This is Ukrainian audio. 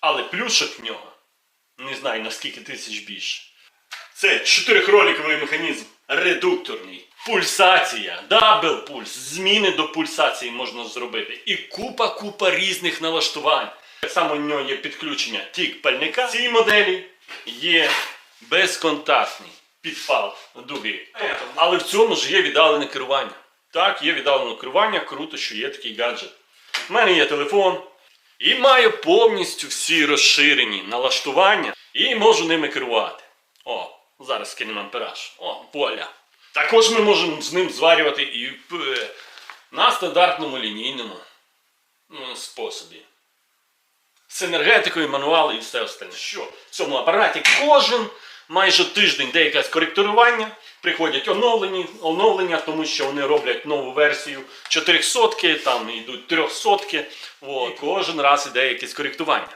Але плюшок в нього не знаю наскільки тисяч більше. Це чотирихроліковий механізм, редукторний, пульсація, дабл пульс, зміни до пульсації можна зробити. І купа-купа різних налаштувань. Так само в нього є підключення тік пальника. В цій моделі є безконтактний підпал дуги. Але в цьому ж є віддалене керування. Так, є віддалене керування, круто, що є такий гаджет. У мене є телефон, і маю повністю всі розширені налаштування і можу ними керувати. О, зараз кинемо ампераж. О, поля. Також ми можемо з ним зварювати і е, на стандартному лінійному способі. З енергетикою, мануали і все остальне. Що в цьому апараті кожен майже тиждень де якесь коректурування, приходять оновлені, оновлення, тому що вони роблять нову версію 400 там йдуть 300 От, кожен раз іде якесь коректування.